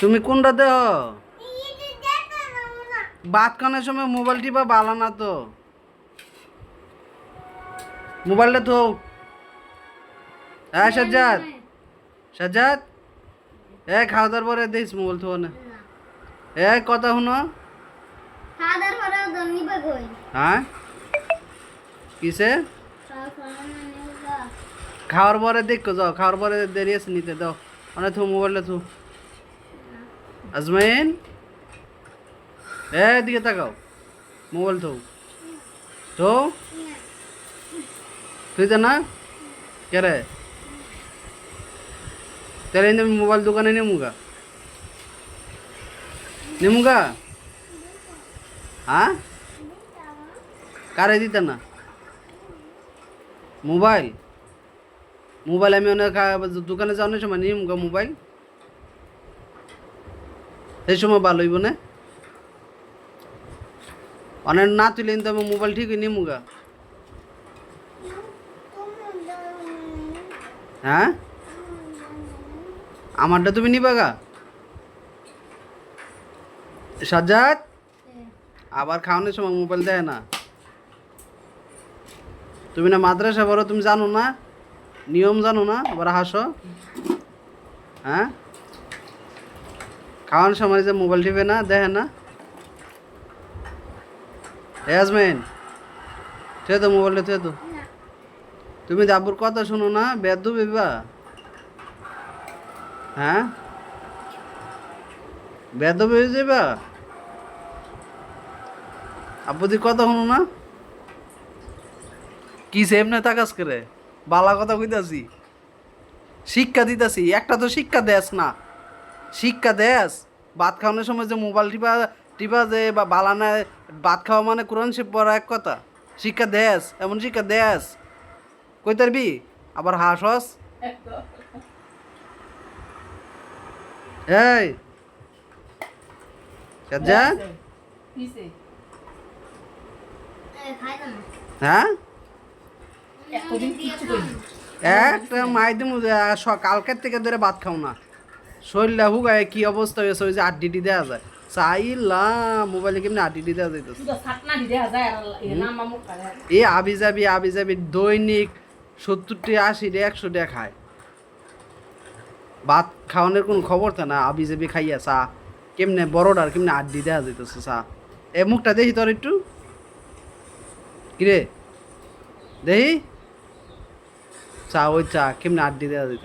তুমি কোনটা দেহ? বাত কানের সময় মোবাইল টিপা বালা না তো? মোবাইলটা তো হ্যাঁ সাজ্জাদ। সাজ্জাদ? এ খাওয়া দাওয়ার পরে দিস মোবাইল তো না। এ কথা শুনো। হ্যাঁ? কিসে? খাওয়ার পরে দেখো যাও খাওয়ার পরে দেরি আছে নিতে দাও। অনেক থু মোবাইলটা থু আজমাইন? এ দিকে তাকাও। মোবাইল থু তো তুই তো না? কে রে? তাহলে আমি মোবাইল দোকানে নেমুগা নেমুগা হ্যাঁ? কারে দিতে না? মোবাইল? মোবাইল আমি অনেক দোকানে যাওয়ার সময় নিয়ে মোবাইল। সেই সময় ভালো হইব না? অনেক না তুলে কিন্তু আমি মোবাইল ঠিক নিয়ে মুগা হ্যাঁ? আমারটা তুমি নিবা গা। সাজ্জাদ? আবার খাওয়ানোর সময় মোবাইল দেয় না। তুমি না মাদ্রাসা বড় তুমি জানো না? নিয়ম জানো না? আবার হাসো। হ্যাঁ? খাওয়ানোর সময় যে মোবাইল টিপে না দেখে না। এ আজমেন তুই তো মোবাইলটা তুই তো তুমি দাবুর কথা শোনো না বেদ বিবা হ্যাঁ? বেদ হয়ে যাবা? আব্বু তুই কথা শুনো না। কি সেমনে তাকাস করে? বালা কথা কইতাছি। শিক্ষা দিতাছি একটা তো শিক্ষা দেস না। শিক্ষা দেস। ভাত খাওয়ানোর সময় যে মোবাইল টিপা টিপা যে বা বালানা ভাত খাওয়া মানে কোরআন শিব পড়া এক কথা। শিক্ষা দেস এমন শিক্ষা দেস। কই তারবি? আবার এই। সাজ্জা কিসে? খাই হ্যাঁ একটা কালকের থেকে ধরে ভাত খাও না। শরীরটা হুগায় কি অবস্থা হয়েছে? ওই যে আড্ডিটি দেওয়া যায়। চাইলাম মোবাইলে কেমনি আড্ডিটি দেওয়া যাইতেছে? আমুক আবি যাবি আবি যাবি দৈনিক সত্তরটি আশি রে একশো টাকা খায়। ভাত খাওয়ানোর কোনো খবর থাকে না? আবি যাবি খাইয়া চা। কেমনে বড়টার কেমনে আড্ডি দেওয়া যাইতেছে চা? এ মুখটা দেখি তোর একটু। কিরে? দেখি? চা ওই চা কেমনে আড্ডি দেওয়া যেত